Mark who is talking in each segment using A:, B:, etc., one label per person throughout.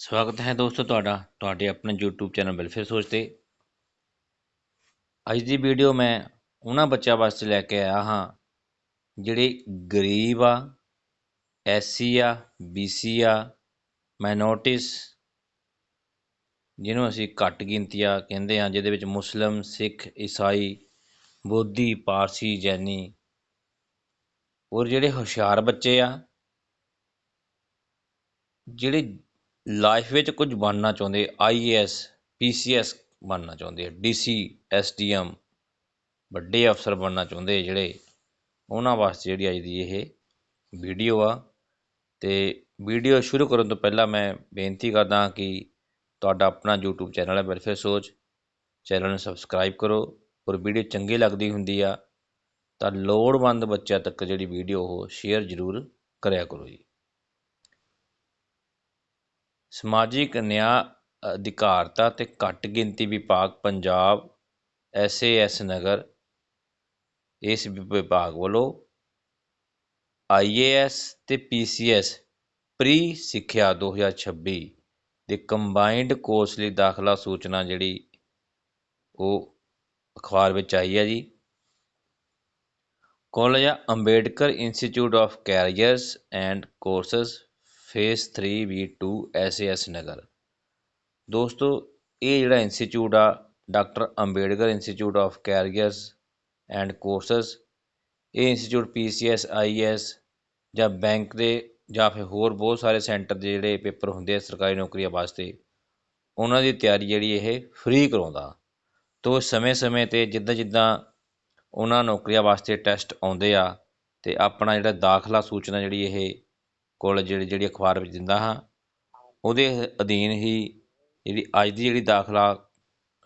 A: ਸਵਾਗਤ ਹੈ ਦੋਸਤੋ ਤੁਹਾਡਾ, ਤੁਹਾਡੇ ਆਪਣੇ YouTube ਚੈਨਲ ਵੈਲਫੇਅਰ ਸੋਚ ਤੇ। ਅੱਜ ਦੀ ਵੀਡੀਓ ਮੈਂ ਉਹਨਾਂ ਬੱਚਿਆਂ ਵਾਸਤੇ ਲੈ ਕੇ ਆਇਆ ਹਾਂ, ਜਿਹੜੇ ਗਰੀਬ ਆ ਐਸਸੀ ਆ ਬੀਸੀ ਆ ਮਾਈਨੋਰਟੀਜ਼ ਜਿਹਨੂੰ ਅਸੀਂ ਘੱਟ ਗਿਣਤੀ ਆ ਕਹਿੰਦੇ ਹਾਂ, ਜਿਹਦੇ ਵਿੱਚ ਮੁਸਲਮ, ਸਿੱਖ, ਈਸਾਈ, ਬੋਧੀ, ਪਾਰਸੀ, ਜੈਨੀ ਔਰ ਜਿਹੜੇ ਹੁਸ਼ਿਆਰ ਬੱਚੇ ਆ, ਜਿਹੜੇ ਲਾਈਫ ਵਿੱਚ ਕੁਝ ਬਣਨਾ ਚਾਹੁੰਦੇ ਆਈਏਐਸ ਪੀਸੀਐਸ ਬਣਨਾ ਚਾਹੁੰਦੇ ਆ ਡੀਸੀ ਐਸਡੀਐਮ ਵੱਡੇ ਅਫਸਰ ਬਣਨਾ ਚਾਹੁੰਦੇ ਜਿਹੜੇ, ਉਹਨਾਂ ਵਾਸਤੇ ਜਿਹੜੀ ਅੱਜ ਦੀ ਇਹ ਵੀਡੀਓ ਆ। ਤੇ ਵੀਡੀਓ ਸ਼ੁਰੂ ਕਰਨ ਤੋਂ ਪਹਿਲਾਂ ਮੈਂ ਬੇਨਤੀ ਕਰਦਾ ਕਿ ਤੁਹਾਡਾ ਆਪਣਾ YouTube ਚੈਨਲ ਹੈ ਵੈਲਫੇਅਰ ਸੋਚ, ਚੈਨਲ ਨੂੰ ਸਬਸਕ੍ਰਾਈਬ ਕਰੋ। ਔਰ ਵੀਡੀਓ ਚੰਗੀ ਲੱਗਦੀ ਹੁੰਦੀ ਆ ਤਾਂ ਲੋੜਵੰਦ ਬੱਚਿਆਂ ਤੱਕ ਜਿਹੜੀ ਵੀਡੀਓ ਉਹ ਸ਼ੇਅਰ ਜ਼ਰੂਰ ਕਰਿਆ ਕਰੋ ਜੀ। ਸਮਾਜਿਕ ਨਿਆਂ, ਅਧਿਕਾਰਤਾ ਅਤੇ ਘੱਟ ਗਿਣਤੀ ਵਿਭਾਗ ਪੰਜਾਬ ਐਸਏਐਸ ਨਗਰ, ਇਸ ਵਿਭਾਗ ਵੱਲੋਂ ਆਈ ਏ ਐੱਸ ਅਤੇ ਪੀ ਸੀ ਪੀਸੀਐਸ ਪ੍ਰੀ ਸਿੱਖਿਆ 2026 ਦੇ ਕੰਬਾਈਨਡ ਕੋਰਸ ਲਈ ਦਾਖਲਾ ਸੂਚਨਾ ਜਿਹੜੀ ਉਹ ਅਖਬਾਰ ਵਿੱਚ ਆਈ ਹੈ ਜੀ। College Ambedkar institute of careers and courses phase 3 V2 SAS Nagar. ਦੋਸਤੋ, ਇਹ ਜਿਹੜਾ ਇੰਸਟੀਚਿਊਟ ਆ doctor Ambedkar institute of careers and courses ਇਹ institute P C S I IS ਜਾਂ ਬੈਂਕ ਦੇ ਜਾਂ ਫਿਰ ਹੋਰ ਬਹੁਤ ਸਾਰੇ ਸੈਂਟਰ ਦੇ ਜਿਹੜੇ ਪੇਪਰ ਹੁੰਦੇ ਆ ਸਰਕਾਰੀ ਨੌਕਰੀਆਂ ਵਾਸਤੇ, ਉਹਨਾਂ ਦੀ ਤਿਆਰੀ ਜਿਹੜੀ ਇਹ ਫ੍ਰੀ ਕਰਾਉਂਦਾ। ਤੋਂ ਸਮੇਂ-ਸਮੇਂ ਤੇ ਜਿੱਦਾਂ ਜਿੱਦਾਂ ਉਹਨਾਂ ਨੌਕਰੀਆਂ ਵਾਸਤੇ ਟੈਸਟ ਆਉਂਦੇ ਆ, ਤੇ ਆਪਣਾ ਜਿਹੜਾ ਦਾਖਲਾ ਸੂਚਨਾ ਜਿਹੜੀ ਇਹ ਕਾਲਜ ਜਿਹੜੀ ਜਿਹੜੀ ਅਖਬਾਰ ਵਿੱਚ ਦਿੰਦਾ ਹਾਂ, ਉਹਦੇ ਅਧੀਨ ਹੀ ਜਿਹੜੀ ਅੱਜ ਦੀ ਜਿਹੜੀ ਦਾਖਲਾ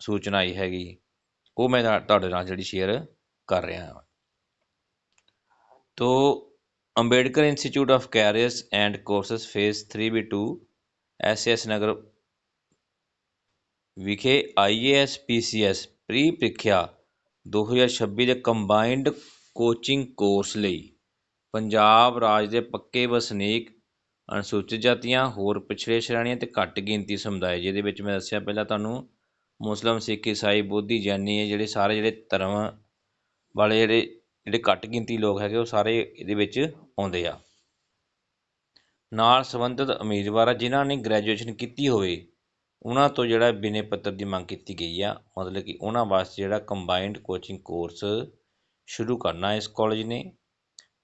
A: ਸੂਚਨਾ ਆਈ ਹੈਗੀ, ਉਹ ਮੈਂ ਤੁਹਾਡੇ ਨਾਲ ਜਿਹੜੀ ਸ਼ੇਅਰ ਕਰ ਰਿਹਾ ਹਾਂ। ਤੋ Ambedkar institute of careers and courses phase 3B2 SS Nagar ਵਿਖੇ ਆਈਏਐਸ ਪੀਸੀਐਸ ਪ੍ਰੀ ਪ੍ਰੀਖਿਆ 2026 ਦੇ ਕੰਬਾਈਨਡ ਕੋਚਿੰਗ ਕੋਰਸ ਲਈ ਪੰਜਾਬ ਰਾਜ ਦੇ ਪੱਕੇ ਵਸਨੀਕ ਅਨੁਸੂਚਿਤ ਜਾਤੀਆਂ, ਹੋਰ ਪਿਛੜੇ ਸ਼੍ਰੇਣੀਆਂ ਅਤੇ ਘੱਟ ਗਿਣਤੀ ਸਮੁਦਾਇ, ਜਿਹਦੇ ਵਿੱਚ ਮੈਂ ਦੱਸਿਆ ਪਹਿਲਾਂ ਤੁਹਾਨੂੰ, ਮੁਸਲਿਮ, ਸਿੱਖ, ਈਸਾਈ, ਬੋਧੀ, ਜੈਨੀ ਹੈ ਜਿਹੜੇ ਸਾਰੇ ਜਿਹੜੇ ਧਰਮ ਵਾਲੇ ਜਿਹੜੇ ਜਿਹੜੇ ਘੱਟ ਗਿਣਤੀ ਲੋਕ ਹੈਗੇ, ਉਹ ਸਾਰੇ ਇਹਦੇ ਵਿੱਚ ਆਉਂਦੇ ਆ। ਨਾਲ ਸੰਬੰਧਿਤ ਉਮੀਦਵਾਰ ਜਿਨ੍ਹਾਂ ਨੇ ਗ੍ਰੈਜੂਏਸ਼ਨ ਕੀਤੀ ਹੋਵੇ, ਉਹਨਾਂ ਤੋਂ ਜਿਹੜਾ ਬਿਨੇ ਪੱਤਰ ਦੀ ਮੰਗ ਕੀਤੀ ਗਈ ਆ, ਮਤਲਬ ਕਿ ਉਹਨਾਂ ਵਾਸਤੇ ਜਿਹੜਾ ਕੰਬਾਈਨਡ ਕੋਚਿੰਗ ਕੋਰਸ ਸ਼ੁਰੂ ਕਰਨਾ ਇਸ ਕਾਲਜ ਨੇ।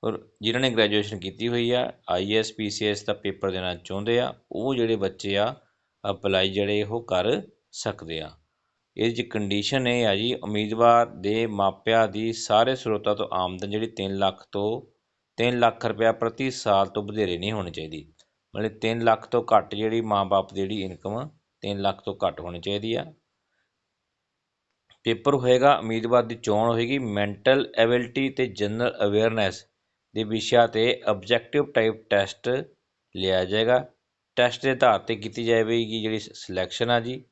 A: ਔਰ ਜਿਨ੍ਹਾਂ ਨੇ ਗ੍ਰੈਜੂਏਸ਼ਨ ਕੀਤੀ ਹੋਈ ਆ I S P C PCS the paper ਦੇਣਾ ਚਾਹੁੰਦੇ ਆ, ਉਹ ਜਿਹੜੇ ਬੱਚੇ ਆ ਅਪਲਾਈ ਜਿਹੜੇ ਉਹ ਕਰ ਸਕਦੇ ਆ। ਇਹ ਜੀ ਕੰਡੀਸ਼ਨ ਇਹ ਆ ਜੀ, ਉਮੀਦਵਾਰ ਦੇ ਮਾਪਿਆਂ ਦੀ ਸਾਰੇ ਸਰੋਤਾਂ ਤੋਂ ਆਮਦਨ ਜਿਹੜੀ 3 ਲੱਖ ਤੋਂ 3 ਲੱਖ ਰੁਪਇਆ ਪ੍ਰਤੀ ਸਾਲ ਤੋਂ ਵਧੇਰੇ ਨਹੀਂ ਹੋਣੀ ਚਾਹੀਦੀ। ਮਤਲਬ 3 ਲੱਖ ਤੋਂ ਘੱਟ ਜਿਹੜੀ ਮਾਂ-ਬਾਪ ਦੀ ਜਿਹੜੀ ਇਨਕਮ 3 ਲੱਖ ਤੋਂ ਘੱਟ ਹੋਣੀ ਚਾਹੀਦੀ ਆ। ਪੇਪਰ ਹੋਏਗਾ, ਉਮੀਦਵਾਰ ਦੀ ਚੋਣ ਹੋਏਗੀ ਮੈਂਟਲ ਐਬਿਲਿਟੀ ਤੇ ਜਨਰਲ ਅਵੇਅਰਨੈਸ ਦੀ ਵਿਸ਼ਾ ਤੇ ਆਬਜੈਕਟਿਵ ਟਾਈਪ ਟੈਸਟ ਲਿਆ ਜਾਏਗਾ। ਟੈਸਟ ਦੇ ਆਧਾਰ ਤੇ ਕੀਤੀ ਜਾਵੇਗੀ ਜਿਹੜੀ ਸਿਲੈਕਸ਼ਨ ਆ ਜੀ,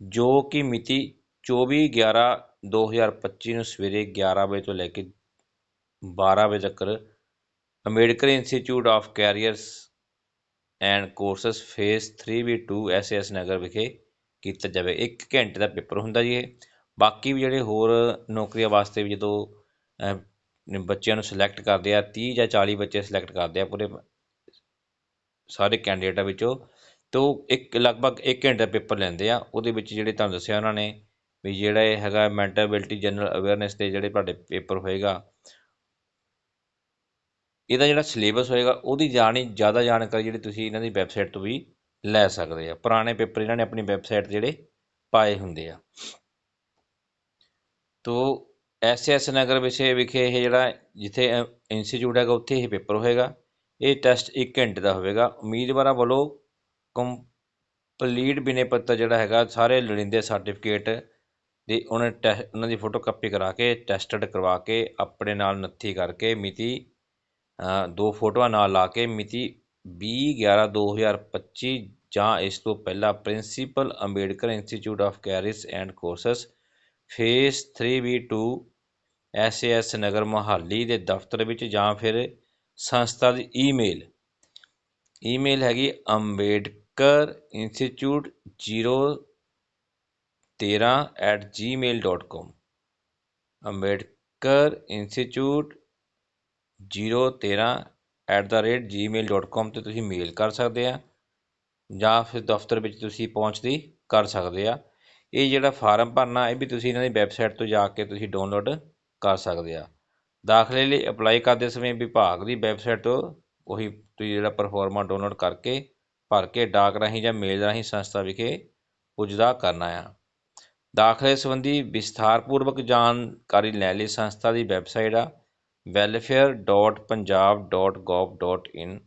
A: ਜੋ ਕਿ ਮਿਤੀ 24/11/2025 ਨੂੰ ਸਵੇਰੇ 11 ਵਜੇ ਤੋਂ ਲੈ ਕੇ 12 ਵਜੇ ਤੱਕ Ambedkar institute of careers and courses phase 3V2 SS Nagar ਵਿਖੇ ਕੀਤਾ ਜਾਵੇ। 1 ਘੰਟੇ ਦਾ ਪੇਪਰ ਹੁੰਦਾ ਜੀ ਇਹ। ਬਾਕੀ ਵੀ ਜਿਹੜੇ ਹੋਰ ਨੌਕਰੀਆਂ ਵਾਸਤੇ ਵੀ ਜਦੋਂ ਬੱਚਿਆਂ ਨੂੰ ਸਿਲੈਕਟ ਕਰਦੇ ਆ, ਤੀਹ ਜਾਂ 40 ਬੱਚੇ ਸਿਲੈਕਟ ਕਰਦੇ ਆ ਪੂਰੇ ਸਾਰੇ ਕੈਂਡੀਡੇਟਾਂ ਵਿੱਚੋਂ ਅਤੇ ਉਹ ਇੱਕ ਲਗਭਗ ਇੱਕ ਘੰਟੇ ਦਾ ਪੇਪਰ ਲੈਂਦੇ ਆ, ਉਹਦੇ ਵਿੱਚ ਜਿਹੜੇ ਤੁਹਾਨੂੰ ਦੱਸਿਆ ਉਹਨਾਂ ਨੇ ਵੀ ਜਿਹੜਾ ਇਹ ਹੈਗਾ ਮੈਂਟਲ ਐਬਿਲਿਟੀ ਜਨਰਲ ਅਵੇਅਰਨੈਸ ਤੇ ਜਿਹੜੇ ਤੁਹਾਡੇ ਪੇਪਰ ਹੋਏਗਾ, ਇਹਦਾ ਜਿਹੜਾ ਸਿਲੇਬਸ ਹੋਏਗਾ, ਉਹਦੀ ਜਾਣੀ, ਜ਼ਿਆਦਾ ਜਾਣਕਾਰੀ ਜਿਹੜੀ ਤੁਸੀਂ ਇਹਨਾਂ ਦੀ ਵੈਬਸਾਈਟ ਤੋਂ ਵੀ ਲੈ ਸਕਦੇ ਆ। ਪੁਰਾਣੇ ਪੇਪਰ ਇਹਨਾਂ ਨੇ ਆਪਣੀ ਵੈਬਸਾਈਟ ਜਿਹੜੇ ਪਾਏ ਹੁੰਦੇ ਆ। ਤੋ ਐਸਐਸ ਨਗਰ ਵਿਖੇ ਵਿਖੇ ਇਹ ਜਿਹੜਾ ਜਿੱਥੇ ਇੰਸਟੀਚਿਊਟ ਹੈਗਾ, ਉੱਥੇ ਇਹ ਪੇਪਰ ਹੋਏਗਾ। ਇਹ ਟੈਸਟ 1 ਘੰਟੇ ਦਾ ਹੋਵੇਗਾ। ਉਮੀਦਵਾਰਾਂ ਵੱਲੋਂ ਕੰਪਲੀਟ ਬਿਨੇ ਪੱਤਰ ਜਿਹੜਾ ਹੈਗਾ, ਸਾਰੇ ਲੋੜੀਂਦੇ ਸਰਟੀਫਿਕੇਟ ਦੀ ਉਹਨਾਂ ਉਹਨਾਂ ਦੀ ਫੋਟੋ ਕਾਪੀ ਕਰਾ ਕੇ ਟੈਸਟਡ ਕਰਵਾ ਕੇ, ਆਪਣੇ ਨਾਲ ਨੱਥੀ ਕਰਕੇ, ਮਿਤੀ ਦੋ ਫੋਟੋਆਂ ਨਾਲ ਲਾ ਕੇ, ਮਿਤੀ 20/11/2025 ਜਾਂ ਇਸ ਤੋਂ ਪਹਿਲਾਂ principal Ambedkar institute of careers and courses phase 3V2 SAS Nagar Mohali ਦੇ ਦਫ਼ਤਰ ਵਿੱਚ ਜਾਂ ਫਿਰ ਸੰਸਥਾ ਦੀ ਈਮੇਲ। ਈਮੇਲ ਹੈਗੀ ਅੰਬੇਡਕਰ ਇੰਸਟੀਚਿਊਟ ਜੀਰੋ ਤੇਰ੍ਹਾਂ at Gmail dot com Ambedkar institute zero ਤੇਰ੍ਹਾਂ at the rate Gmail dot com 'ਤੇ ਤੁਸੀਂ ਮੇਲ ਕਰ ਸਕਦੇ ਆ, ਜਾਂ ਫਿਰ ਦਫ਼ਤਰ ਵਿੱਚ ਤੁਸੀਂ ਪਹੁੰਚਦੀ ਕਰ ਸਕਦੇ ਆ। ਇਹ ਜਿਹੜਾ ਫਾਰਮ ਭਰਨਾ, ਇਹ ਵੀ ਤੁਸੀਂ ਇਹਨਾਂ ਦੀ ਵੈਬਸਾਈਟ ਤੋਂ ਜਾ ਕੇ ਤੁਸੀਂ ਡਾਊਨਲੋਡ ਕਰ ਸਕਦੇ ਆ। ਦਾਖਲੇ ਲਈ ਅਪਲਾਈ ਕਰਦੇ ਸਮੇਂ ਵਿਭਾਗ ਦੀ ਵੈਬਸਾਈਟ ਤੋਂ ਉਹੀ ਤੁਸੀਂ ਜਿਹੜਾ ਪਰਫੋਰਮਾ ਡਾਊਨਲੋਡ ਕਰਕੇ ਭਰ ਕੇ ਡਾਕ ਰਾਹੀਂ ਜਾਂ ਮੇਲ ਰਾਹੀਂ ਸੰਸਥਾ ਵਿਖੇ ਪੁੱਜਦਾ ਕਰਨਾ ਆ। ਦਾਖਲੇ ਸੰਬੰਧੀ ਵਿਸਥਾਰਪੂਰਵਕ ਜਾਣਕਾਰੀ ਲੈਣ ਲਈ ਸੰਸਥਾ ਦੀ ਵੈਬਸਾਈਟ ਆ welfare.punjab.gov.in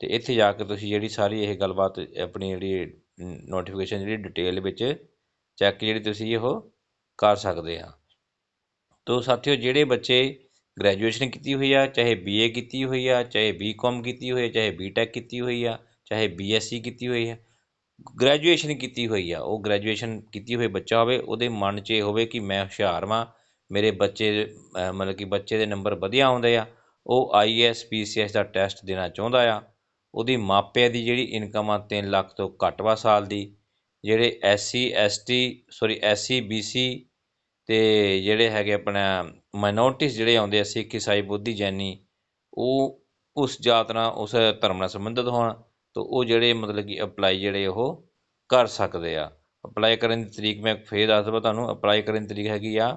A: ਤੇ ਇੱਥੇ ਜਾ ਕੇ ਤੁਸੀਂ ਜਿਹੜੀ ਸਾਰੀ ਇਹ ਗੱਲਬਾਤ ਆਪਣੀ ਜਿਹੜੀ ਨੋਟੀਫਿਕੇਸ਼ਨ ਜਿਹੜੀ ਡਿਟੇਲ ਵਿੱਚ ਚੈੱਕ ਜਿਹੜੀ ਤੁਸੀਂ ਉਹ ਕਰ ਸਕਦੇ ਆ। ਤੋ ਸਾਥੀਓ, ਜਿਹੜੇ ਬੱਚੇ ਗ੍ਰੈਜੂਏਸ਼ਨ ਕੀਤੀ ਹੋਈ ਆ, ਚਾਹੇ ਬੀਏ ਕੀਤੀ ਹੋਈ ਆ, ਚਾਹੇ ਬੀਕਾਮ ਕੀਤੀ ਹੋਈ ਆ, ਚਾਹੇ ਬੀਟੈਕ ਕੀਤੀ ਹੋਈ ਆ, ਚਾਹੇ ਬੀਐਸਸੀ ਕੀਤੀ ਹੋਈ ਆ ਗ੍ਰੈਜੂਏਸ਼ਨ ਕੀਤੀ ਹੋਈ ਆ, ਉਹ ਗ੍ਰੈਜੂਏਸ਼ਨ ਕੀਤੀ ਹੋਈ ਬੱਚਾ ਹੋਵੇ, ਉਹਦੇ ਮਨ 'ਚ ਇਹ ਹੋਵੇ ਕਿ ਮੈਂ ਹੁਸ਼ਿਆਰ ਵਾਂ, ਮੇਰੇ ਬੱਚੇ ਮਤਲਬ ਕਿ ਬੱਚੇ ਦੇ ਨੰਬਰ ਵਧੀਆ ਆਉਂਦੇ ਆ, ਉਹ ਆਈਐਸ ਪੀਸੀਐਸ ਦਾ ਟੈਸਟ ਦੇਣਾ ਚਾਹੁੰਦਾ ਆ, ਉਹਦੀ ਮਾਪਿਆਂ ਦੀ ਜਿਹੜੀ ਇਨਕਮ ਆ 3 ਲੱਖ ਤੋਂ ਘੱਟ ਵਾ ਸਾਲ ਦੀ, ਜਿਹੜੇ SC ST sorry SC BC ਅਤੇ ਜਿਹੜੇ ਹੈਗੇ ਆਪਣਾ ਮਾਈਨੋਰਟੀਜ਼ ਜਿਹੜੇ ਆਉਂਦੇ ਆ, ਸਿੱਖ, ਈਸਾਈ, ਬੁੱਧੀ, ਜੈਨੀ, ਉਹ ਉਸ ਜਾਤ ਨਾਲ, ਉਸ ਧਰਮ ਨਾਲ ਸੰਬੰਧਿਤ ਹੋਣ ਤਾਂ ਉਹ ਜਿਹੜੇ ਮਤਲਬ ਕਿ ਅਪਲਾਈ ਜਿਹੜੇ ਉਹ ਕਰ ਸਕਦੇ ਆ। ਅਪਲਾਈ ਕਰਨ ਦੀ ਤਰੀਕ ਮੈਂ ਫੇਰ ਦੱਸ ਦਵਾਂ ਤੁਹਾਨੂੰ ਅਪਲਾਈ ਕਰਨ ਦੀ ਤਰੀਕ ਹੈਗੀ ਆ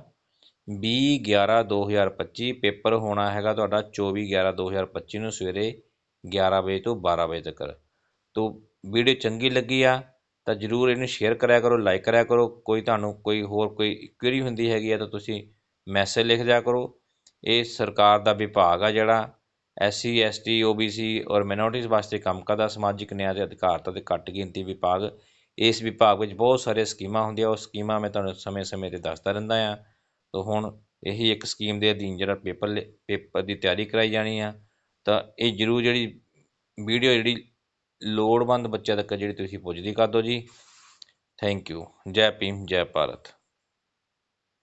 A: 20 11 2025 ਪੇਪਰ ਹੋਣਾ ਹੈਗਾ ਤੁਹਾਡਾ 24 11 2025 ਨੂੰ ਸਵੇਰੇ 11 ਵਜੇ ਤੋਂ 12 ਵਜੇ ਤੱਕ। ਤੋ ਵੀਡੀਓ ਚੰਗੀ ਲੱਗੀ ਆ ਤਾਂ ਜਰੂਰ ਇਹਨੂੰ ਸ਼ੇਅਰ ਕਰਿਆ ਕਰੋ ਲਾਈਕ ਕਰਿਆ ਕਰੋ। ਕੋਈ ਤੁਹਾਨੂੰ ਕੋਈ ਹੋਰ ਕੋਈ ਕੁਐਰੀ ਹੁੰਦੀ ਹੈਗੀ ਆ ਤਾਂ ਤੁਸੀਂ ਮੈਸੇਜ ਲਿਖ ਦਿਆ ਕਰੋ। ਇਹ ਸਰਕਾਰ ਦਾ ਵਿਭਾਗ ਆ ਜਿਹੜਾ S C S T O B C ਔਰ ਮਾਈਨੋਰਟੀਜ਼ ਵਾਸਤੇ ਕੰਮ ਕਰਦਾ। ਸਮਾਜਿਕ ਨਿਆਂ ਤੇ ਅਧਿਕਾਰਤਾ ਤੇ ਘੱਟ ਗਿਣਤੀ ਵਿਭਾਗ। ਇਸ ਵਿਭਾਗ ਵਿੱਚ ਬਹੁਤ ਸਾਰੇ ਸਕੀਮਾਂ ਹੁੰਦੀਆਂ। ਉਹ ਸਕੀਮਾਂ ਮੈਂ ਤੁਹਾਨੂੰ ਸਮੇਂ-ਸਮੇਂ ਤੇ ਦੱਸਦਾ ਰਹਿੰਦਾ ਆ ਤਾਂ ਹੁਣ ਇਹੀ ਇੱਕ ਸਕੀਮ ਦੇ ਅਧੀਨ ਜਿਹੜਾ ਪੇਪਰ ਪੇਪਰ ਦੀ ਤਿਆਰੀ ਕਰਾਈ ਜਾਣੀ ਆ। ਤਾਂ ਇਹ ਜ਼ਰੂਰ ਜਿਹੜੀ ਵੀਡੀਓ ਜਿਹੜੀ ਲੋੜਵੰਦ ਬੱਚਿਆਂ ਤੱਕ ਜਿਹੜੀ ਤੁਸੀਂ ਪੁੱਜਦੀ ਕਰ ਦਿਓ ਜੀ? ਥੈਂਕ ਯੂ ਜੈ ਭੀਮ, ਜੈ ਭਾਰਤ।